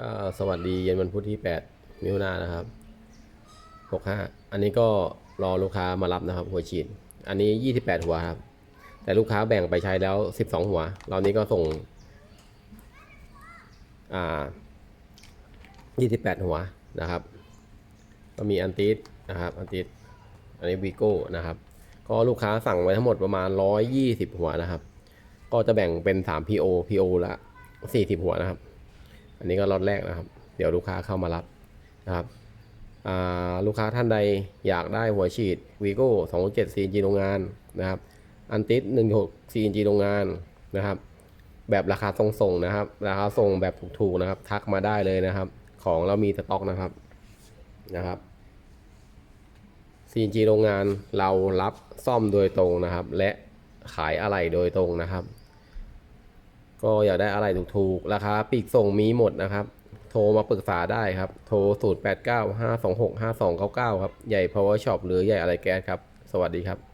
ก็สวัสดีเย็นวันพุธที่ 8 มิถุนายนนะครับ 65 อันนี้ก็รอลูกค้ามารับนะครับ หัวฉีด อันนี้ 28 หัวครับ แต่ลูกค้าแบ่งไปใช้แล้ว 12 หัว เรานี้ก็ส่ง อ่า 28 หัวนะครับ ก็มีอันติสนะครับ อันติสอันนี้วีโก้นะครับ ก็ลูกค้าสั่งไว้ทั้งหมดประมาณ 120 หัวนะครับ ก็จะแบ่งเป็น 3 PO PO ละ 40 หัวนะครับ อันนี้ก็ล็อตแรกนะครับ เดี๋ยวลูกค้าเข้ามารับนะครับลูกค้าท่านใดอยากได้หัวฉีดวีโก้2.7 CNG โรงงานนะครับ อันติส1.6 CNG โรงงานนะครับ แบบราคาทรงส่งนะครับ ราคาส่งแบบถูกๆนะครับ ทักมาได้เลยนะครับ ของเรามีสต็อกนะครับนะครับ CNG โรงงานเรารับซ่อมโดยตรงนะครับ และขายอะไหล่โดยตรงนะครับ ก็อยากได้อะไรถูกๆ ราคาปีกส่งมีหมดนะครับ โทรมาปรึกษาได้ครับ โทร 0 8 9 5 2 6 5 2 9 9 ครับ ใหญ่ power shop หรือใหญ่อะไรแก๊สครับ สวัสดีครับ